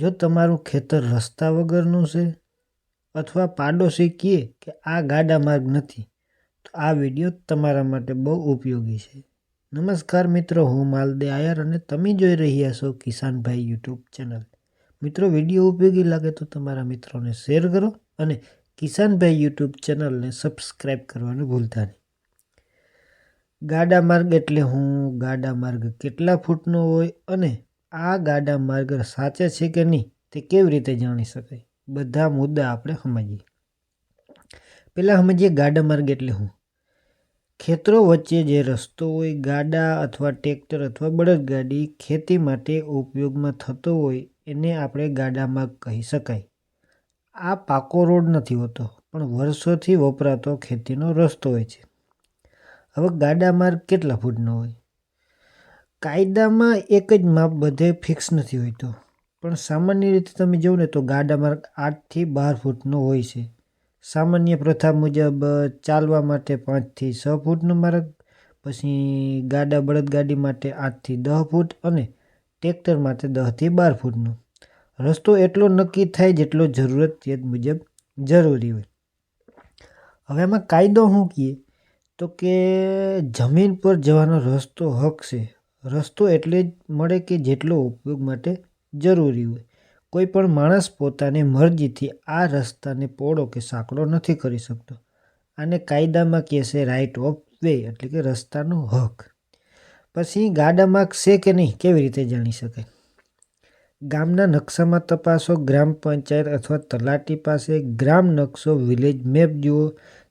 જો તમારું ખેતર રસ્તા વગરનું છે અથવા પાડોશી કહે કે આ ગાડા માર્ગ નથી, તો આ વીડિયો તમારા માટે બહુ ઉપયોગી છે. નમસ્કાર મિત્રો, હું માલદે આયર અને તમે જોઈ રહ્યા છો કિસાનભાઈ યુટ્યુબ ચેનલ. મિત્રો, વીડિયો ઉપયોગી લાગે તો તમારા મિત્રોને શેર કરો અને કિસાનભાઈ યુટ્યુબ ચેનલને સબસ્ક્રાઈબ કરવાનું ભૂલતા નહીં. ગાડા માર્ગ એટલે હું, ગાડા માર્ગ કેટલા ફૂટનો હોય અને આ ગાડા માર્ગ સાચે છે કે નહીં તે કેવી રીતે જાણી શકાય? બધા મુદ્દા આપણે સમજીએ. પહેલાં સમજીએ ગાડા માર્ગ એટલે હું ખેતરો વચ્ચે જે રસ્તો હોય, ગાડા અથવા ટ્રેક્ટર અથવા બળદગાડી ખેતી માટે ઉપયોગમાં થતો હોય એને આપણે ગાડા માર્ગ કહી શકાય. આ પાકો રોડ નથી હોતો, પણ વર્ષોથી વપરાતો ખેતીનો રસ્તો હોય છે. હવે ગાડા માર્ગ કેટલા ફૂટનો હોય? કાયદામાં એક જ માપ બધે ફિક્સ નથી હોતો પણ સામાન્ય રીતે તમે જુઓ ને તો ગાડા માર્ગ આઠથી બાર ફૂટનો હોય છે. સામાન્ય પ્રથા મુજબ ચાલવા માટે પાંચથી છ ફૂટનો માર્ગ, પછી ગાડા બળદગાડી માટે આઠથી દસ ફૂટ અને ટ્રેક્ટર માટે દસથી બાર ફૂટનો. રસ્તો એટલો નક્કી થાય જેટલો જરૂરત મુજબ જરૂરી હોય. હવે એમાં કાયદો શું કહીએ તો કે જમીન પર જવાનો રસ્તો હક છે. રસ્તો એટલે જ મળે કે જેટલો ઉપયોગ માટે જરૂરી હોય. કોઈ પણ માણસ પોતાની મરજીથી આ રસ્તાને પોળો કે સાંકડો નથી કરી શકતો. આને કાયદામાં કહે છે રાઇટ ઓફ વે એટલે કે રસ્તાનો હક. પછી ગાડા માર્ગ છે કે નહીં કેવી રીતે જાણી શકાય? ગામના નકશામાં તપાસો, ગ્રામ પંચાયત અથવા તલાટી પાસે ગ્રામ નકશો વિલેજ મેપ જુઓ,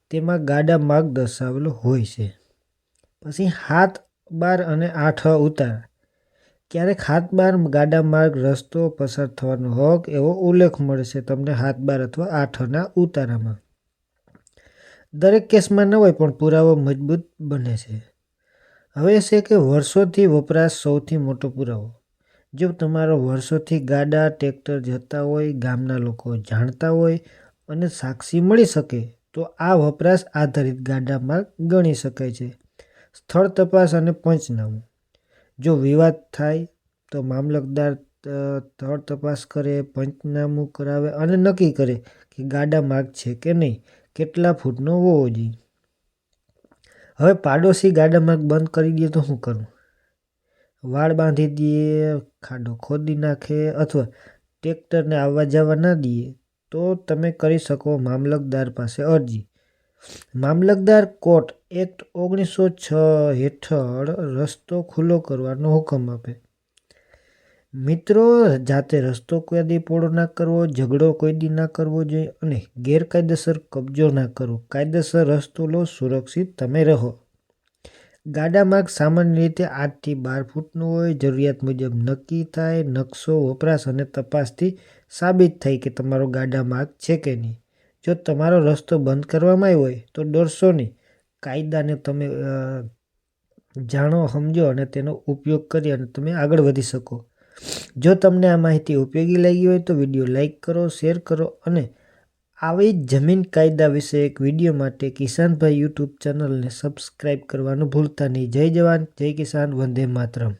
તેમાં ગાડા માર્ગ દર્શાવેલો હોય છે. પછી હાથ બાર અને આઠ ઉતાર. ક્યારેક હાથ બાર ગાડા માર્ગ રસ્તો પસાર થવાનો હક એવો ઉલ્લેખ મળશે તમને હાથ બાર અથવા આઠના ઉતારામાં. દરેક કેસમાં ન હોય પણ પુરાવો મજબૂત બને છે. હવે છે કે વર્ષોથી વપરાશ સૌથી મોટો પુરાવો. જો તમારો વર્ષોથી ગાડા, ટ્રેક્ટર જતા હોય, ગામના લોકો જાણતા હોય અને સાક્ષી મળી શકે, તો આ વપરાશ આધારિત ગાડા માર્ગ ગણી શકાય છે. સ્થળ તપાસ અને પંચનામું. જો વિવાદ થાય તો મામલતદાર સ્થળ તપાસ કરે, પંચનામું કરાવે અને નક્કી કરે કે ગાડા માર્ગ છે કે નહીં, કેટલા ફૂટનો હોવો જોઈએ. હવે પાડોશી ગાડા માર્ગ બંધ કરી દે તો શું કરવું? વાળ બાંધી દઈએ, ખાડો ખોદી નાખે અથવા ટ્રેક્ટરને આવવા જવા ના દઈએ, તો તમે કરી શકો મામલતદાર પાસે અરજી. મામલતદાર કોર્ટ એક્ટ ઓગણીસો છ હેઠળ રસ્તો ખુલ્લો કરવાનો હુકમ આપે. મિત્રો, જાતે રસ્તો કોઈ દી ના કરવો, ઝઘડો કોઈ દી ના કરવો જોઈએ અને ગેરકાયદેસર કબજો ના કરવો. કાયદેસર રસ્તો લો, સુરક્ષિત તમે રહો. ગાડા માર્ગ સામાન્ય રીતે આઠથી બાર ફૂટનો હોય. જરૂરિયાત મુજબ નક્કી થાય, નકશો, વપરાશ અને તપાસથી સાબિત થાય કે તમારો ગાડા માર્ગ છે કે નહીં. જો તમારો રસ્તો બંધ કરવામાં આવ્યો હોય, તો ડરશો નહીં કાયદાને તમે જાણો, સમજો અને તેનો ઉપયોગ કરી અને તમે આગળ વધી શકો. જો તમને આ માહિતી ઉપયોગી લાગી હોય તો વીડિયો લાઇક કરો, શેર કરો અને આવી જમીન કાયદા વિશે એક વીડિયો માટે કિસાનભાઈ યુટ્યુબ ચેનલને સબસ્ક્રાઈબ કરવાનું ભૂલતા નહીં. જય જવાન, જય કિસાન, વંદે માતરમ.